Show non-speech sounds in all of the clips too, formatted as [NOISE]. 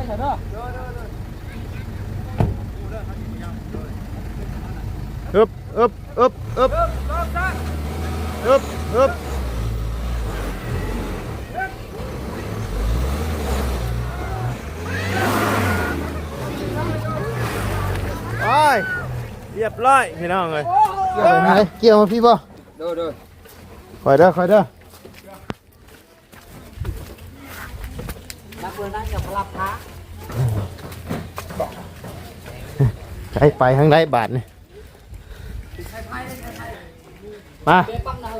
เลยเถอะเนาะอึบอึบอึบอึบอึบอึบโอ้ยเรียบร้อยพี่น้องเลยเกี่ยว ไหนเกี่ยวมาพี่บ่ดูดูคอยเด้อคอยเด้อนักเรียนนั่งกับพลับพระใช้ไปทางใดบาทนี่มาเป๊ะปั๊มนะ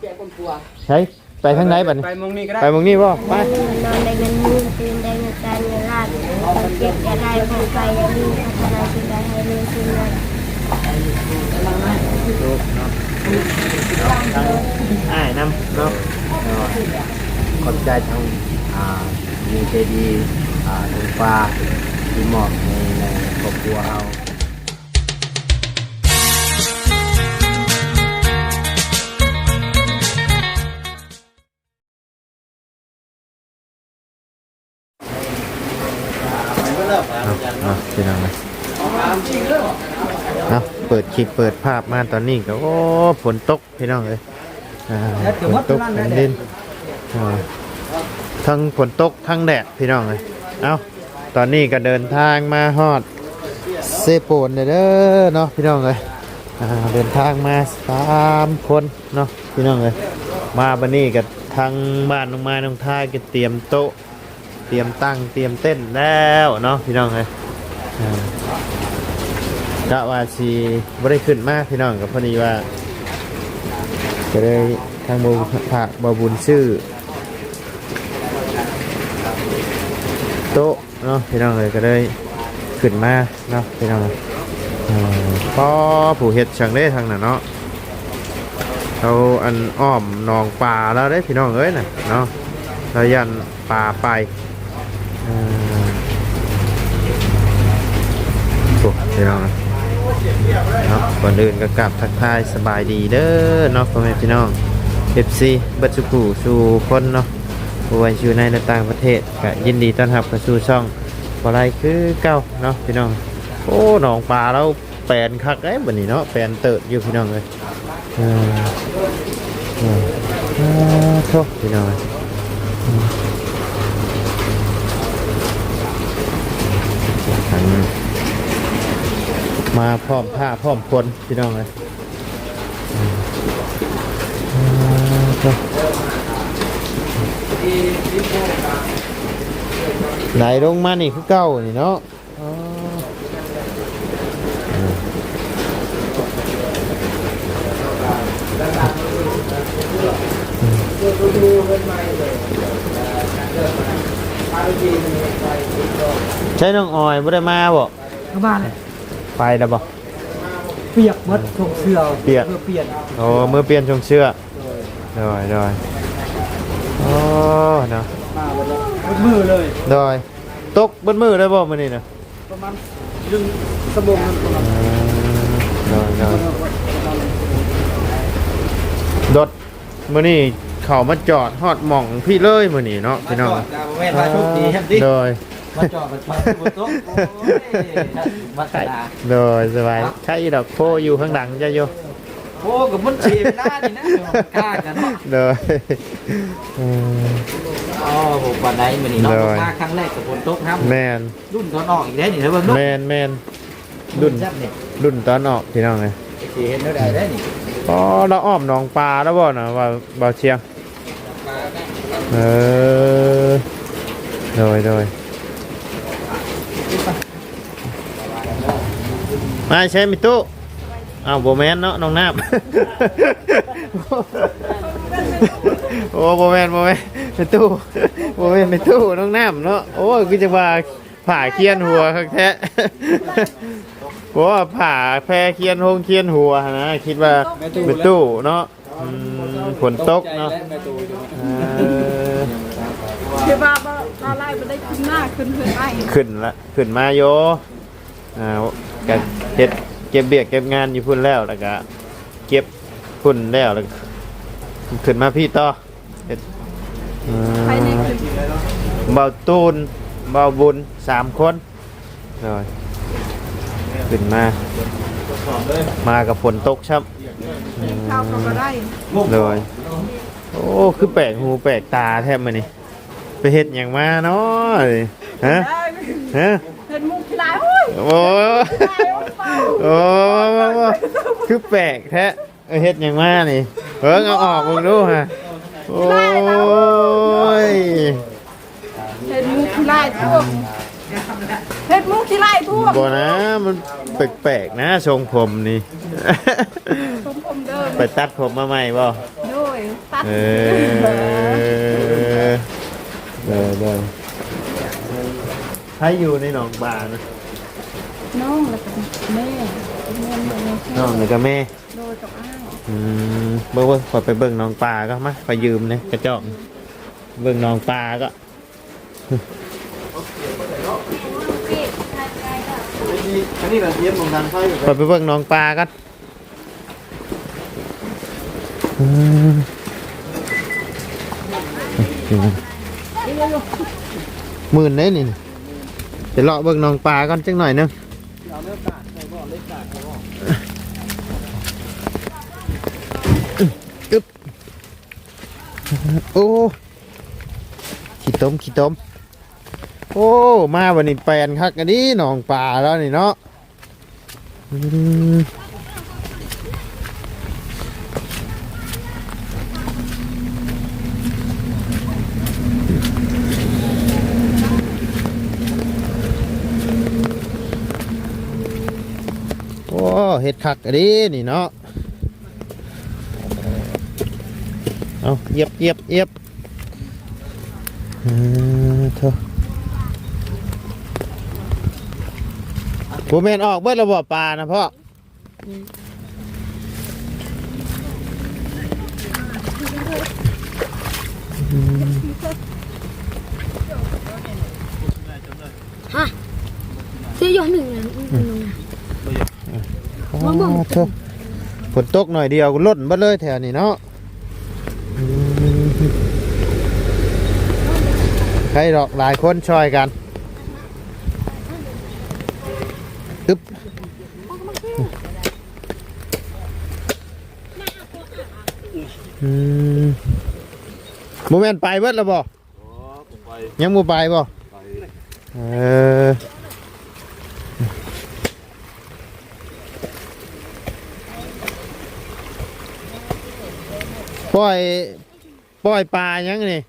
แกคนกลัวใช้ไปทางไหนบัดนี้ไปมองนี่ก็ได้ไปมองนี่บ่ไปนอนได้เงินมือตื่นได้เงินการเงินลาดคนเก็บจะได้คนไปอยังมีพัฒนาสิ่งใดให้มีสิ่งนั้นอ้ายน้ำเนาะขอบใจทางอ่ามีเจดีอ่าทางฟ้าที่มอบในในครอบครัวเรา พี่น้องเลยเอาเปิดคลิปเปิดภาพมาตอนนี้ก็โอ้ฝนตกพี่น้องเลยฝนตกแผ่นดินทั้งฝนตกทั้งแดดพี่น้องเลยเอาตอนนี้ก็เดินทางมาฮอดเซโปนเด้อเนาะพี่น้องเลยเดินทางมาสามคนเนาะพี่น้องเลยมาบันนี้กับทางบ้านลงมาลงท้ายก็เตรียมโต๊ะ เตรียมตั้งเตรียมเต้นแล้วเนาะพี่น้องเลย กะว่าสีบ่ได้ขึ้นมากพี่น้องกับพอดีว่าก็เลยทางบูผักบบุญชื่อ โต๊ะเนาะพี่น้องเลยก็เลยขึ้นมาเนาะพี่น้องเลยอ่าก็ผู้เห็ดช่างได้ทางน่ะเนาะเขาอันอ้อมนองป่าแล้วได้พี่น้องเอ้ยน่ะเนาะเรายันป่าไป พี่น้องเนาะก่อนอื่นก็กลับทักทายสบายดีเด้อเนาะพ่อแม่พี่น้องเอฟซีบัตสุกูสู่คนเนาะผู้วันอยู่ในต่างประเทศก็ยินดีต้อนรับเข้าสู่ช่องบอไรคือเก้าเนาะพี่น้อง โอ้หนองปลาเราแปลนคักไอ้บันนี้เนาะแปลนเติดอยู่พี่น้องเลยอ่าอ่าอ่าโทษพี่น้องทั้ง มาพร้อมผ้าพร้อมคนพี่น้องเลยอืมอ่าครับไหลลงมานี่คือเก้านี่เนาะใช้น้องออยบ่ได้มาบ่เข้าบ้าน ไปแล้วบ่ เปียกมัดถกเสื้อเปียกเพื่อเปลี่ยนโอ้มือเปลี่ยนชงเชื่อดอยดอยโอ้เนาะมาหมดแล้วหมดมือเลยดอยตกเบนมือได้บ่มื้อนี้นะประมาณดึงสมองมันประมาณดอยดอยดดมื้อนี้เข้ามาจอดฮอดหม่องพี่เลยมื้อนี้เนาะพี่น้อง มาจอดดาวแม่นมาโชคดีแฮมดิดอย มาจอดมาจอดบนโต๊ะโอ้ยวัฒนาดยสบายใช่ดอกโพอยู่ข้างหลังจะโยโอ้กับมันเฉียบหน้านี่นะกล้ากันเนาะดยอ๋อผมวันไหนมันนี่นาะเลยผมาครั้งแรกกับฝนตกครับแมนรุ่นตอนออกอีกแล้วนี่เธอเบิ่งเนแมนแมนรุ่นจับนี่รุ่นตอนออกพี่น้องเลยสิเห็นเท่าใดได้นี่อ๋อเราอ้อมหนองปลาแล้วบ่นะว่าบ่าวเชียงเออโดยโดย มาใช้มิตุอ้าวโบแมนเนาะน้องน้ำโอ้โบแมนโบแมนมิตุโบแมนมิตุน้องน้ำเนาะโอ้ยคือจะว่าผ่าเคียนหัวคักแท้เพราะว่าผ่าแพรเคียนหงเคียนหัวนะคิดว่ามิตุเนาะฝนตกเนาะแม่ตูอยู่เออเดี๋ยว ว่าบ่ลาไล่บ่ได้ขึ้นหน้าขึ้นเพื่อนไอ้ขึ้นละขึ้นมาโยอ่าก็เฮ็ดเก็บเบียกเก็บงานอยู่พุ่นแล้วแล้วก็เก็บพุ่นแล้วแล้วก็ขึ้นมาพี่ต่อเฮ็ดอ่ภายในาขึ้นเบาตูนเบาบุญสามคนเลยขึ้นมา มากับฝนตกช่ำข้าวก็บ่ได้เลยโอ้คือแปลกหูแปลกตาแทบมานี่ ไปเห็ดอย่างมาเนาะฮะฮะเห็นมุกที่ไรโอ้ยโอ้โอ้คือแปลกแท้เออเฮ็ดอย่างมานี่เพิ่งเอาออกมึงดูฮะโอ้ยเห็นมุกที่ไรทั่วเห็นมุกที่ไรทั่วบ่นะมันแปลกๆนะทรงผมนี่ผมผมเดิมไปตัดผมมาใหม่บ่โดยตัดเออ เดินเดินให้อยู่ในหนองบานะน้องแล้วก็แม่แม่แม่แม่น้องนี่ก็แม่ โดยกับอ้าวอืมเบิ่งเบิ่งขอไปเบิ่งน้องปลาก็มาขอยืมเลยกระจอกเบิ่งน้องปลาก็ อันนี้เราเทียมของทางไฟขอไปเบิ่งน้องปลากันอืม หมื่นได้นี่เดี๋ยวเลาะเบิ่งน้องปลาก่อนจังหน่อยนึงอึ๊บโอ้ขี้ต้มขี้ต้มโอ้ มาวันนี้แปลนคักกันดิหนองปลาแล้วนี่เนาะ เห็ดคักกันดินี่เนาะเอาเยียบเยียบเยียบอืมเถอะผมเห็นออกเบิดระบบปลานะพ่ออ ซื้อยอหนึ่งนะ อ๋อเถอะ ฝนตกหน่อยเดียวก็ล่นเบิดเลยแถวนี้เนาะอืมใครดอกหลายคนช่วยกันอึ๊บอืมโมเมนต์ไปเบิดแล้วบ่ยังมูไปบ่เออ ปล่อยปล่อยปลายังนี่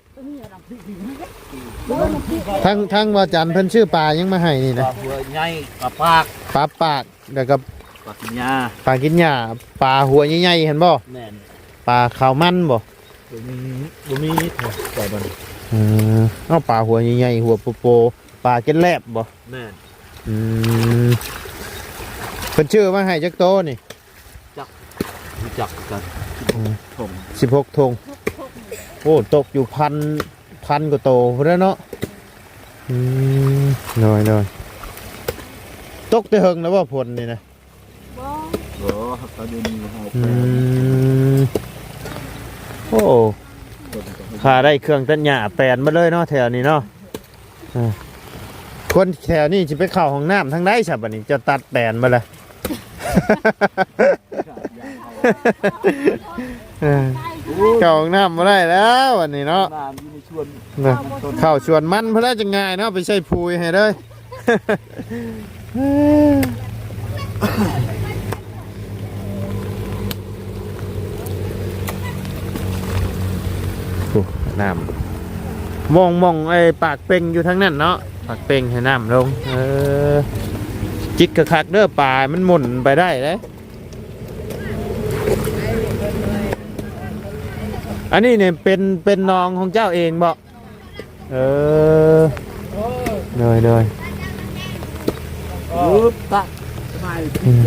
ทั้งทั้งว่าจันเพิ่นชื่อปลายังมาให้นี่นะหัวใหญ่กับปากปลาปากแล้วก็ปากยาปลากินหญ้าปลาหัวใหญ่ๆเห็นบ่แม่นปลาขาวมันบ่บ่มีบ่มีปล่อยมันเออเอาปลาหัวใหญ่ๆหัวโปๆปลากินแลบบ่แม่นอืมเพิ่นชื่อมาให้จักโตนี่รู้จักกัน ผม16ธงโอ้ตกอยู่พันพันกว่าโตพุ่นแล้วเนาะอืมน้อยๆตกแต่เฮิงแล้วว่าผลนี่นะโอ้ตอนนี้มีให้อืมโอ้ขาได้เครื่องตัดหญ้าแปลนมาเลยเนาะแถวนี้เนาะอ่าคนแถวนี้จะไปเข้าห้องน้ำทางใดใช่ปะนี่จะตัดแปลนมาเลย เออเข้าห้องน้ำมาได้แล้ววันนี้เนาะน้ำอยู่ในชวนนะเข้าชวนมันเพื่อจะง่ายเนาะไปใช้พูยให้เลยโอ้น้ำมองมองไอ้ปากเป่งอยู่ทางนั้นเนาะปากเป่งให้น้ำลง เออ จิกกระคักเด้อปลามันหมุนไปได้เลย อันนี้เนี่ยเป็นเป็นน้องของเจ้าเองบ่เออเลยเลยปึ๊บตักอืม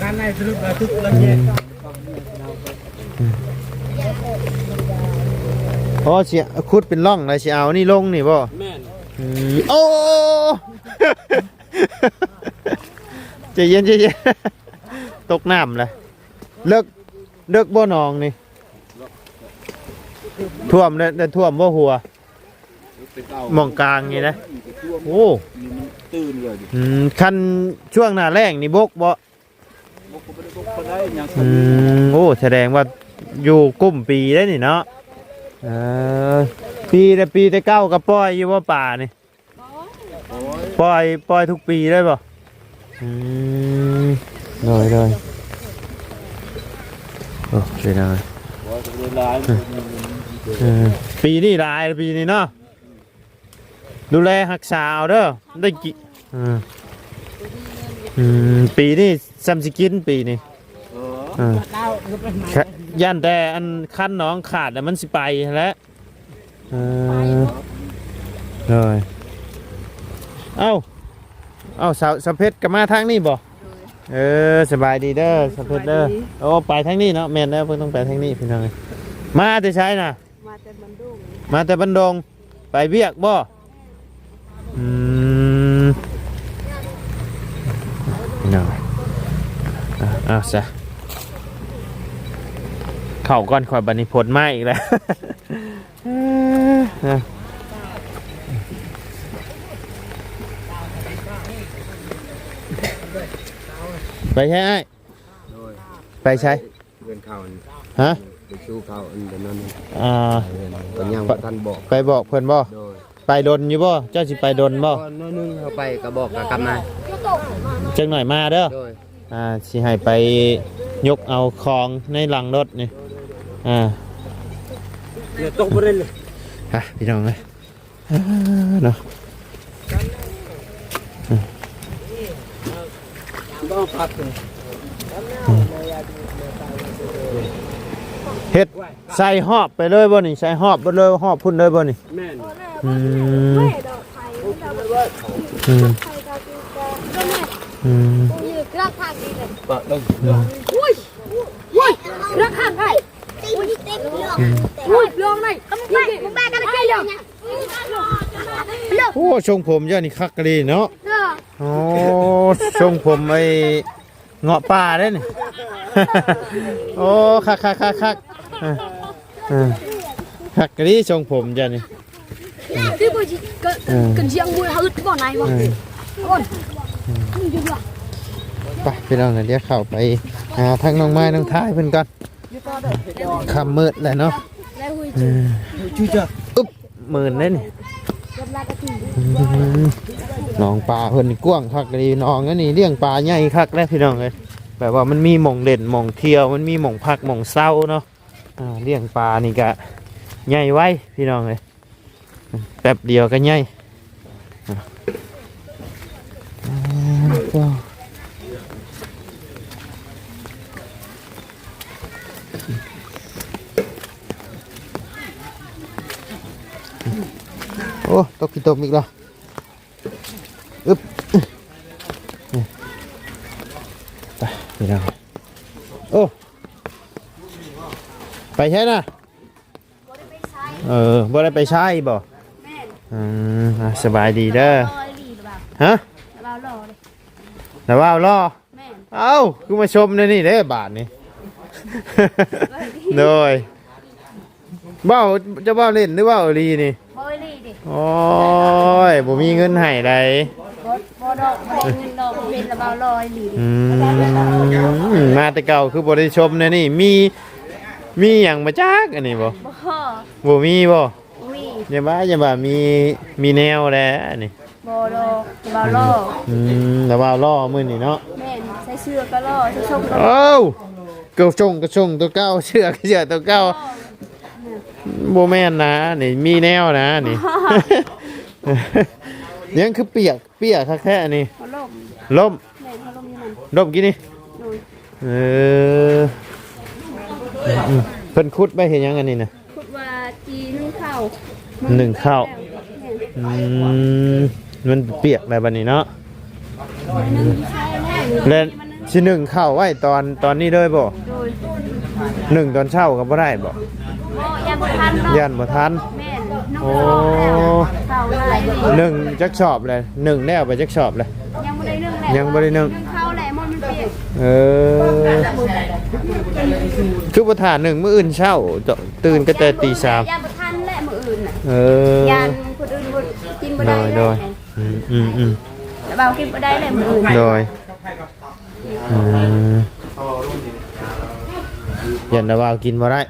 การในสรุปแล้วทุกละเอียดอ๋อเสียคุดเป็นร่องเลยเสียเอานี่ลงนี่บ่แม่นอืมโอ้ใจเย็นใจเย็นตกน้ำเลยเลิกเลิกบ่หนองนี่ ท่วมเลยแต่ท่วมบ่หัวหมองกลางนี่นะโอ้ตื่นเลยอืมคันช่วงหน้าแรงนี่บกบ่บกบ่ได้บกบ่ได้ยังอืมโอ้แสดงว่าอยู่กุ้มปีได้นี่เนาะเออปีแต่ปีแต่เก้าก็ปล่อยอยู่ว่าป่านี่ปล่อยปล่อยทุกปีได้บ่อืมเลยเลยโอ้เป็นไง บ่ได้หลาย เออปีนี้หลายปีนี้เนาะดูแลรักษาเอาเด้อได้กี่อืมอืมปีนี้ซัมสิกินปีนี้เออเออแค่ย่านแต่อันคันน้องขาดแต่มันสิไปแหล้วเออเลยเอ้าเอ้าสาวสาวเพชรก็มาทางนี้บ่เออสบายดีเด้อสาวเพชรเด้อโอ้ไปทางนี้เนาะแม่นเด้อเพิ่นต้องไปทางนี้พี่น้องเอ้ยมาแต่ใช้น่ะ มาแต่บันดุงมาแต่บันดงไปเบียกบ่อืมน้อยอะเอาซะเข่าก่อนคอยบันนิพนธ์มาอีกแล้วอะไปใช่ไอ้โดยไปใช่เงินเขานี่ฮะ ไปชูเขาอันเดี๋ยวนั้นอ่าก็ยังบ่ทันบอกไปบอกเพื่อนบ่โดยไปดนอยู่บ่เจ้าสิไปดนบ่ก่อนน้อยหนึงเขาไปก็บอกก็กลับมาจังหน่อยมาเด้อ โดยอ่าสิให้ไปยกเอาของในหลังรถนี่ อ่าเดี๋ยวตกบ่ได้เลยฮะพี่น้องเลยอ่าเนาะต้องพัก เลยเฮ็ดใส่หอบไปเลยบ่นี่ใส่หอบไปเลยหอบพุ่นเลยบ่นี่แม่นอืมไม่ดอกไผ่ดอกอืมไผ่ดอกกินแกก็แม่อืมยืดรักทางดีเลยปะลงอุ้ยอุ้ยรักทางไผ่อุ้ยเต็มเยอะอุ้ยลองหน่อยมึงไปมึงไปกันเลยเดี๋ยวโอ้ทรงผมเจ้านี่คักกะลีเนาะเนาะโอ้ทรงผมไอ้เงาะป่าเด้นี่โอ้คักคักคักคัก อ่าอ่าคักกะลีทรงผมเจ้านี่ที่กูจะกันเชียงมวยฮึดบ่อนไหนวะอืมบ่อนยืดละไปพี่น้องเดี๋ยวเข้าไปหาทางน้องไม้น้องท้ายเพิ่นก่อนคำมืดแหละเนาะแล้วหุยอืมชื่อจ้ะอึ๊บหมื่นเลยนี่กับลากระถิ่นอืมน้องปลาเพิ่นนี่กว้างคักดีน้องอันนี้เลี้ยงปลาใหญ่คักแล้วพี่น้องเลยแบบว่ามันมีหม่องเด่นหม่องเที่ยวมันมีหม่องพักหม่องเศร้าเนาะอ่า เลี้ยงปลานี่ก็ใหญ่ไว้พี่น้องเลยแป๊บเดียวก็ใหญ่อะอ่าก็โอ้ตกกี่ตกอีกแล้วอึ๊บไปพี่น้องโอ้ ไปใช่นะเออบ่ได้ไปใช่บ่แม่นอืมอะสบายดีเด้อรอหลีหรือเปล่าฮะเรารอเลยแล้วว่าวรอแม่นเอ้าคือมาชมในนี่เด้อบาทนี่ โดยเบ้าจะเบ้าเล่นหรือเบ้าอีหลีนี่บอยลีดิโอ้ยบ่มีเงินให้ใดบดบดอกบดเงินดอกเป็นระเบาลอยหลีดิอืมมาแต่เก่าคือบ่ได้ชมในนี่มี มีหยังมาจักอันนี้บ่บ่บ่มีบ่วีอย่าบ้าอย่าบ้ามีมีแนวแล้วอันนี้บดอกเบาลออืมแล้วว่าวล่อมื้อนี่เนาะแม่นใส่เสื้อก็ลอใส่ส้มก็เอ้าเกระชงกระชงตัวเก้าเชือกเชือกตัวเก้าโบแม่นนะนี่มีแนวนะนี่ยังคือเปียกเปียกคักแค่นี่พัดลมล่มแม่นพัดลมอยู่นั่นล่มกี่นี่ดูเออ อืมเพิ่นคุดไปเห็นยังอันนี้นะ พูดว่าจีนึ่งข้าวหนึ่งข้าวแม่นอืมมันเปียกอะไรบัดนี้เนาะนึ่งใช่แม่นแล้วสิหนึ่งข้าวไว้ตอนตอนนี้เลยบ่โดยหนึ่งตอนเช้าก็บ่ได้บ่โอ้ยาบ่ทันเนาะย่านบ่ทัน แม่นนุ่งโอ้ข้าวแล้วข้าวลายนี่หนึ่งจักชอบเลยหนึ่งแล้วไปจักชอบเลย ยังบ่ได้นึ่งแหละยังบ่ได้นึ่งนึ่งข้าวแหละมันมันเปียกเออ คือประธานหนึ่งมื้ออื่นเช้าจะตื่นก็แต่ตีสามยานบ่ทันแหละมื้ออื่นน่ะเออยานคนอื่นโดยโดยอืมอืมอืมแล้วเบากินบ่ได้เลยมื้ออื่นโดยอืมยันดาว่ากินบ่ได้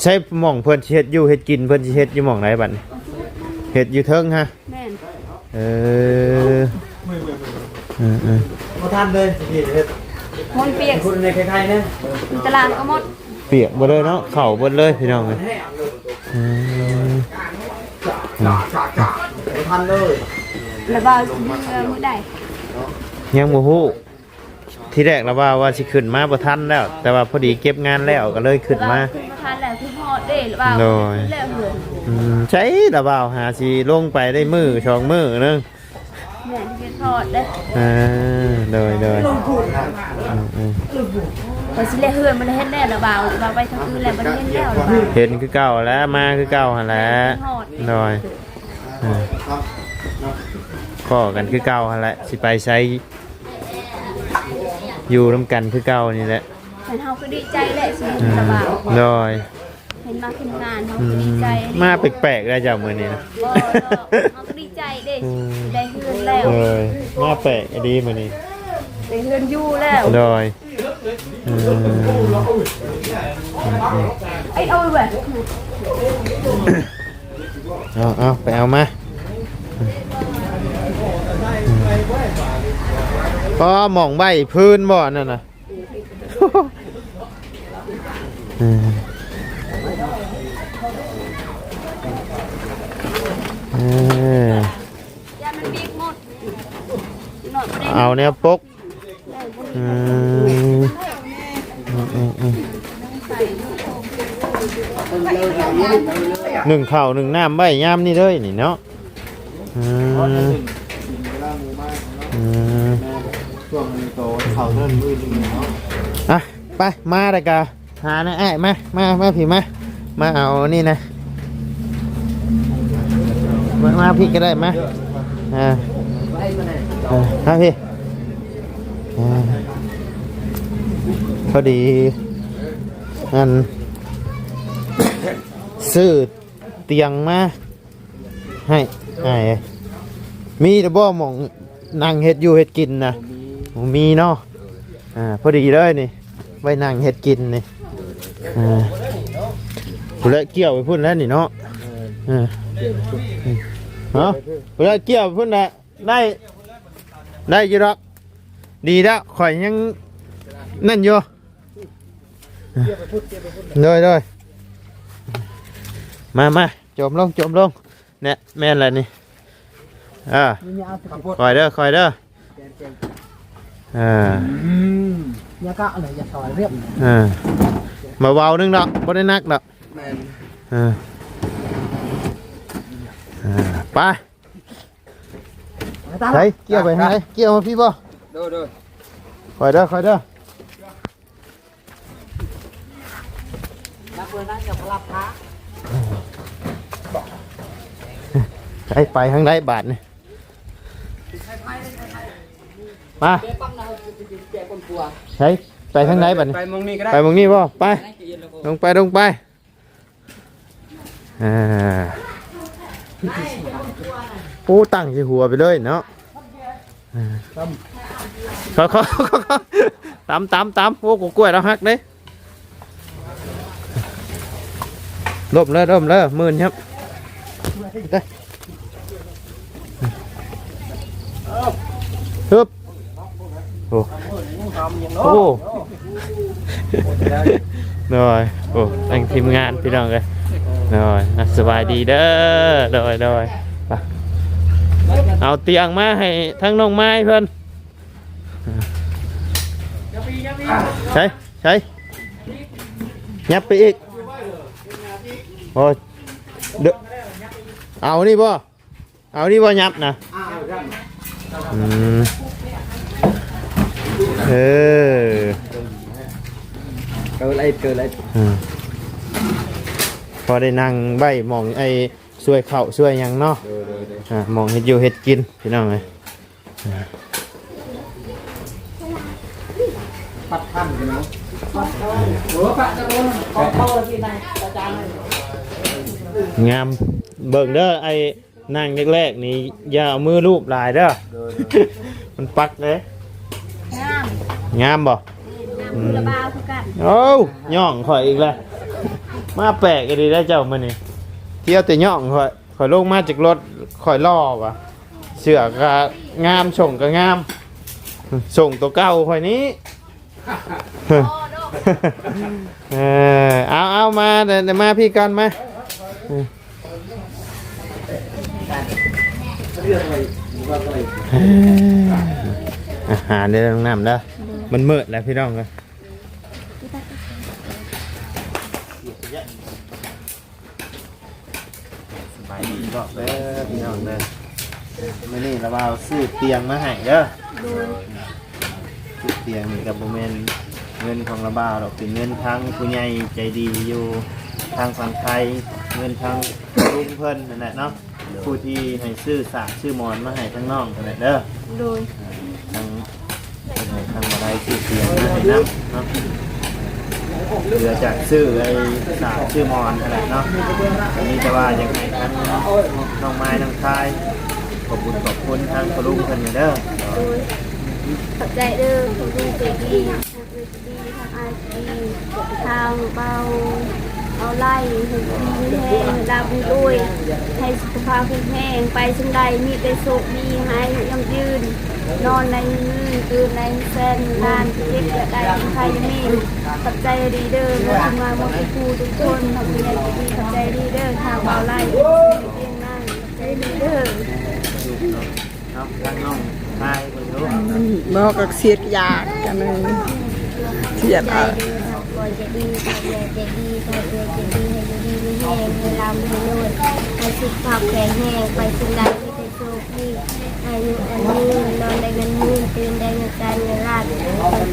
ใช่หม่องเพิ่นสิเฮ็ดอยู่เฮ็ดกินเพิ่นสิเฮ็ดอยู่หม่องไหนบัดนี้เฮ็ดอยู่เทิงฮะ แม่นเอออืมอืมมาทานเลยนี่เฮ็ด มนเปียกคุณในใครๆนะตารางก็หมดเปียกบ่เลยเนาะเข่าเบิดเลยพี่น้องเอ้ยอืมมาทานเลยแล้วเบาสิมื้อมื้อใดยังบ่ฮู้ที่แรกเราว่าว่าสิขึ้นมาบ่ทันแล้ว แต่ว่าพอดีเก็บงานแล้วก็เลยขึ้นมาขึ้นมาทานแล้วคือฮอดเด้หรือเปล่าโดยแล้วเหือนอืมใช่ละบ่าวหาสิลงไปได้มือสองมือนึงแม่นที่ฮอดเด้อ่าโดยโดยอืมอืม พอสิเลยเหือนมันเฮ็ดแล้วหรือเปล่าหรือเปล่าไปทางอื่นแล้วมันเฮ็ดแล้วหรือเปล่าเห็นคือเก่าแล้วมาคือเก่าหั่นแหละโดยอ่าก็กันคือเก่าหั่นแหละสิไปใช้อยู่ร่วมกันคือเก่านี่แหละเห็นเฮาก็ดีใจแหละสิเห็นหรือเปล่าโดยเห็นมาขึ้นงานเฮาอืก็ดีมใจมาแปลกๆได้จากมือนี้นะบ่เฮาก็ดีใจเด้ได้เฮือนแล้วโดยมาแปลกดีมือนี้ ได้เฮือนอยู่แล้วโดยอืมไอ้เอาไว้เอาเอาไปเอามาก็มองใบพื้นบ่อนั่นน่ะอืมเออ ยามันบีบหมดหน่ยบ่ได้เอาเนี่ยปก อืมอืมอืมหนึ่งข้าวหนึ่งน้ำใบยามนี่เลยนี่เนาะอืมอืมช่วงนี้โตเขาเริ่มมืดนึงเนาะอะไปมาเลยกะหานะไอ้ายมามามาพี่มามาเอานี่นะมามาพี่ก็ได้มาอ่าอ่ามาพี่ พอดีอันซื้อเตียงมาให้ไอ้มีแต่บ่หมองนั่งเฮ็ดอยู่เฮ็ดกินนะมีเนาะอ่าพอดีเลยนี่ไว้นั่งเฮ็ดกินนี่อ่าผู้ละเกี่ยวไปพุ่นแล้วนี่เนาะอ่าเนาะผู้ละเกี่ยวไปพุ่นละได้ได้อยี่ดอก ดีแล้วข่อยยังนั่นอยู่โดยโดยมามาจมลงจมลงเนี่ยแม่นอะไรนี่อ่าคอยเด้อคอยเด้ออ่ายากะอะไรอย่าซอยเรียบอ่ามาเบาๆนึงดอกบ่ได้นักดอกแม่นอ่าอ่าไปใส่เกี่ยวไปทางไหนเกี่ยวมาพี่บ่โดยโดยคอยเด้อคอยเด้อนักเรียนนั่งกับรับพระใส่ไปทางไหนบาทนี่มาปั้มเราแจกคนกลัวใส่ไปทางไหนบาทนี่ไปมองนี่ก็ได้ไปหมองนี้บ่ไปลงไปลงไปอ่าโอ้ตั้งที่หัวไปเลยเนาะอ่า เขาเขาเขาเขาตำตำตำโอ้กูกล้วยแล้วฮักเด้ลบเลยลบเลยหมื่นครับเด้ฮึบโอ้โอ้หน่อยโอ้ตั้งทีมงานพี่น้องเลยหน่อยสบายดีเด้อโดยโดยไปเอาเตียงมาให้ทั้งน้องไม้เพิ่อน ใช่ใช่ยับไปอีกโอ้ยเดยวเอานี่บ่เอานี่บ่ยับนะอืมเออเกิดอะไรเกิดอะไรอืมพอได้นั่งใบหมองไอ้ช่วยเข่าช่วยหยังเนาะอ่ามองเห็ดอยู่เห็ดกินพี่น้องเลย ปัดท่านกันเนาะงงามเบิ่งเด้อไอ้นั่งแรกๆนี่อย่าเอามือลูบหลายเด้อโดยมันปักเลยงามงามบ่มือละบาวคือกันโอ้วย่องข่อยอีกแล้วมาแปลกอีดีได้เจ้ามานี่เที่ยวแต่ย่องข่อยข่อยลงมาจากรถข่อยล่อวะเสือก็งามส่งก็งามส่งตัวเก่าข่อยนี้ เออเอาเอามาเดี๋ยวเดี๋ยวมาพี่กันมาเอออาหารเดี๋ยวต้องนำแล้วมันมืดแล้วพี่น้องเลยสบายดีก็เด้อพี่น้องเด้อมื่อนี้เราเอาซื้อเตียงมาให้เด้อซื้อ เตียงนี่กับโมเมนเงินของระบาวเราเป็นเงินทางผู้ใหญ่ใจดีอยู่ทางฝั่งไทยเงินทางลุงเพิ่นนั่นแหละเนาะผู้ที่ให้ซื้อสากซื้อหมอนมาให้ทั้งน้องนั่นแหละเด้อโดยทางทางอะไรซื้อเตียงมาให้น้ำเนาะเหลือจากซื้อไอ้สากซื้อหมอนนั่นแหละเนาะอันนี้จะว่าอย่างไรทั้งน้องไม้น้องชายขอบคุณขอบคุณทางกระลุงเพิ่นอยู่เด้อโดย ขอบใจเด้อขอบคุณเจดีทางเอดีทางไอซีทางเบาเอาไล่ให้ดีแห้งดาบุด้วย ให้สุขภาพแข็งแรงไปสังใดมีแต่สุขดีให้ยังยืน นอนในมือตื่นในแฟนนานเจ็บจะได้ใครมีขอบใจดีเด้อมาทำมาหมดทุกทุกคนทำยังไงดีขอบใจดีเด้อทางเบาไล่เพียงนั่งใจดีเด้อเนาะทางน้อง บอกกับเสียดยากกันเลยเสียดอะดีครับก่อนจะดีทำเลยจะดีทำเลยจะดีให้ดูดีไม่แห้งให้ลำให้นวดให้สุขภาพแข็งแรงไปสิ่งใดไม่ได้โชคดีอายุอันยืนนอนได้เงินยืนตื่นได้เงินการเงินราด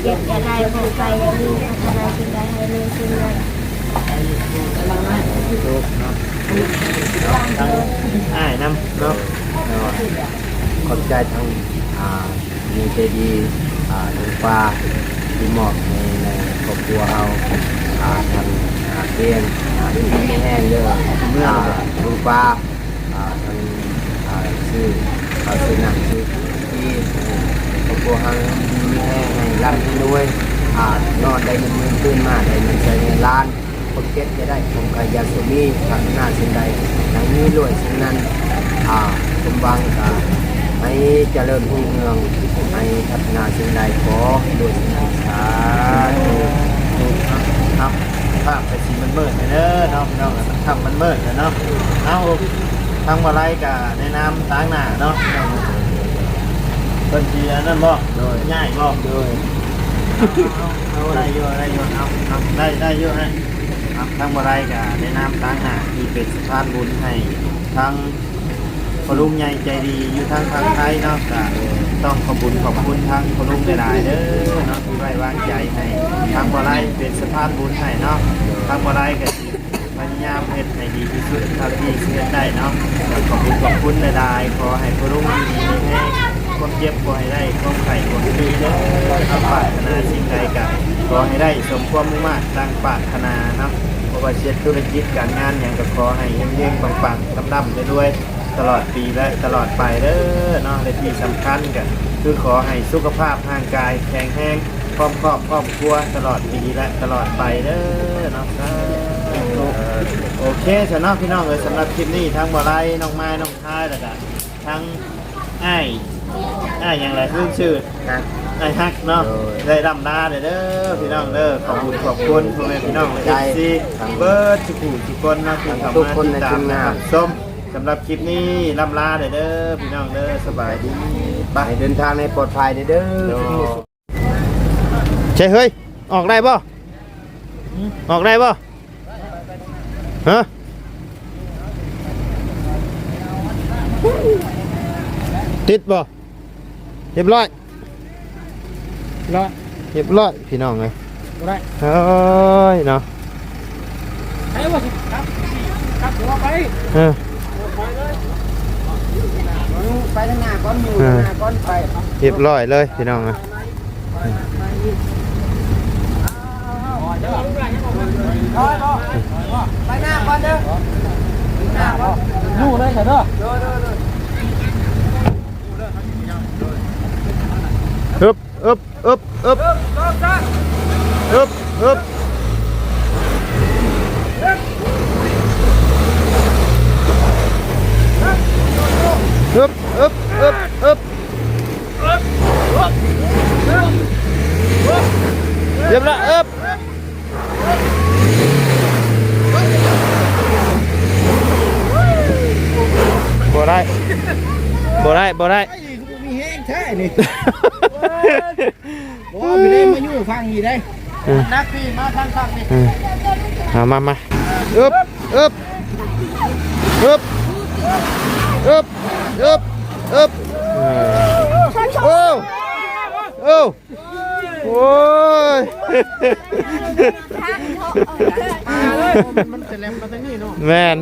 เจ็บจะได้คนไปอย่างนี้พัฒนาสิ่งใดให้เลยสิ่งนั้นลูกเนาะทางอ้ายน้ำเนาะ ขอบใจทางมีเจดีอ่าทางฟ้าที่มอบในในครอบครัวเราอ่าทางเตียงที่ไม่แห้งเด้อเมื่อทางฟ้าอ่าทางซื้ออ่าซื้อหนังซื้อที่ครอบครัวเรามีแห้งให้ร่ำให้รวยอ่านอนได้เงินมื่นขึ้นมาได้เงินใช้เงินล้านคนเก็บจะได้ผมกายาสุมีพัฒนาสิ่งใดทั้งนี้รวยสิ่งนั้นสมบังกับ ให้เจริญรุ่งเรืองให้พัฒนาสิ่งใดขอโดยสิ่งนั้นสาธุลูกเนาะครับภาพไปสีมันเมืดไปเด้อเนาะพี่น้องทำมันเมืดเนาะเอาทางมาไล่กับในน้ำต่างหน้าเนาะเพิ่นสิอันนั้นบ่โดยง่ายบ่โดยเอาได้เยอะได้เยอะเอาเอาได้ได้เยอะให้เอาทางบรายกับในน้ำตั้งหาที่เป็นสะพานบุญให้ทั้ง พลุงใหญ่ใจดีอยู่ทางทางไทยเนาะก็ต้องขอบคุญขอบคุณทางพลุงหลายๆเด้อเนาะที่ไว้วางใจให้ทางบรายเป็นสะพานบุญให้เนาะทางบรายก็สิพยายามเฮ็ดให้ดีที่สุดเท่าที่สิเฮ็ดได้เนาะก็ขอบคุณขอบคุณหลายๆขอให้พลุงดีให้ความเจ็บขอให้ได้ความไข่ความดีเด้อเอาปรารถนาสิ่งใดกันขอให้ได้สมความมุ่งมั่นตั้งปรารถนาเนาะเพราะว่าเช็ดธุรกิจการงานอย่างก็ขอให้เฮงๆปังๆดำๆไปด้วย ตลอดปีและตลอดไปเด้อเนาะและที่สำคัญกันคือขอให้สุขภาพร่างกายแข็งแรงพร้อมครอบครอบครัวตลอดปีและตลอดไปเด้อเนาะสาธุโอเคสำหรับพี่น้องเลยสำหรับคลิปนี้ทั้งบ่อไรน้องไม้น้องท้ายแล้วก็ทั้งไอ้ายอ้ายอย่างไรชื่อชื่อนะไอ้ฮักเนาะโดยได้รำลาเด้อเด้อพี่น้องเด้อขอบคุณขอบคุณพ่อแม่พี่น้องและใจเอฟซีครับเบิร์ดทุกผู้ทุกคนเนาะที่เข้าทุกมาคนติดในตาทีมมงานนะครับชม สำหรับคลิปนี้รำลาเด้อเด้อพี่น้องเด้อสบายดีไปให้เดินทางในปลอดภัยเด้อใช่เฮ้ยออกได้ป่ะออกได้ป่ะฮะติดป่ะเรียบร้อยร้อยเรียบร้อยพี่น้องเลยได้เฮ้ยเนาะใช่ป่ะครับครับเดี๋ยวเอาไปเออ ไปทางหน้าก้อนอยู่เออหน้าก้อนไปเรียบร้อยเลยพี่น้องเลยไปหน้าก้อนเด้อนู่เลยเถอะเด้อฮึบฮึบฮึบฮึบฮึบฮึบ ướp ướp ướp ướp tiếp lại ướp bỏ đây bỏ đây bỏ đây [LAUGHS] Ủa, mình em mà nhu phăng gì đây? Ừ. Đắc đi, mà phăng phăng đi. À, mà mà. Ướp, ướp. Ướp. อึบอึบอึบโอ้โอ้โอ้ยมันจะแลมมาตั้งนี่เนาะแมน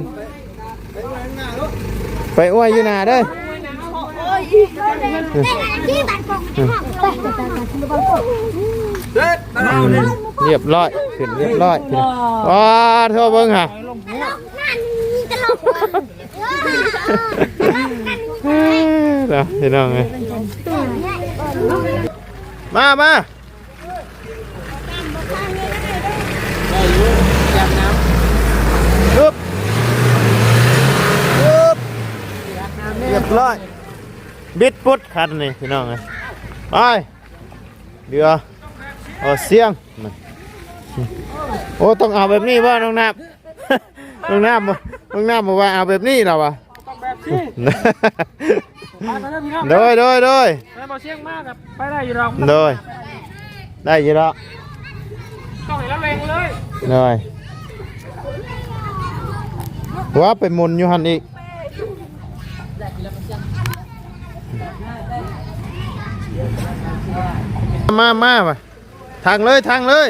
ไปอ้วยอยู่นาเด้อเรียบร้อยขึ้นเรียบร้อยว้าเท่าเบิ้งค่ะ เดี๋ยวพี่น้องเอ้ยมามาปึ๊บปึ๊บเรียบร้อย บิดปุ๊ดคันนี่พี่น้องเอ้ยไปเดี๋ยวเอาเสียง โอ้ ต้องเอาแบบนี้บ่น้องน้ำน้องน้ำบ่น้องน้ำบอกว่าเอาแบบนี้เหรอวะ โดยโดยโดยไปบ่เชียงมากครับไปได้อยู่ดอกโดยได้อยี่แล้วต้องให้ระแวงเลยโดยว่าไปหมุนอยู่หันอีกมามาไปทางเลยทางเลย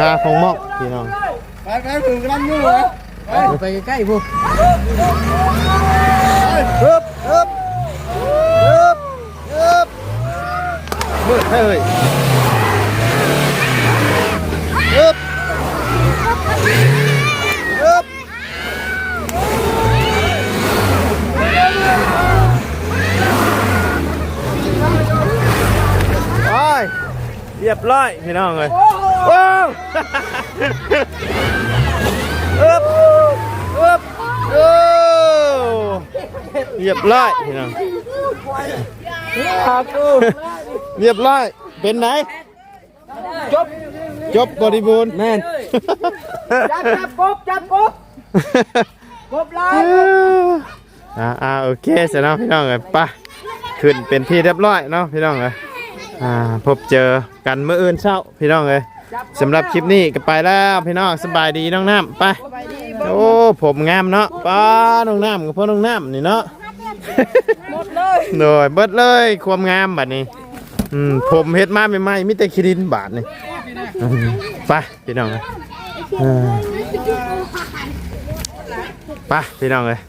หาของหมอกพี่น้องไปไปถึงกำลังอยู่เหรอไปใกล้ๆพวกฮึบฮึบฮึบฮึบมืดเฮ้ยฮึบ เรียบร้อยพี่น้องเลยว้าวฮึบฮึบโอ้เรียบร้อยพี่น้องเรียบร้อยเป็นไหนจบจบบริบูรณ์แม่นจับจับกบจับกบกบลายอ่าอ่าโอเคเสร็จแล้วพี่น้องเลยไปขึ้นเป็นที่เรียบร้อยเนาะพี่น้องเลย อ่าพบเจอกันเมื่ออื่นเช้าพี่น้องเลยสำหรับคลิปนี้ก็ไปแล้วพี่น้องสบายดีน้องน้ำไปโอ้ผมงามเนาะป้าน้องน้ำกับพ่อน้องน้ำนี่เนาะหมดเลยโดยเบิดเลยความงามบัดนี้อืมผมเฮ็ดมาใหม่ๆมีแต่คิรินบาทนี่อืมไปพี่น้องเลยเออไปพี่น้องเลย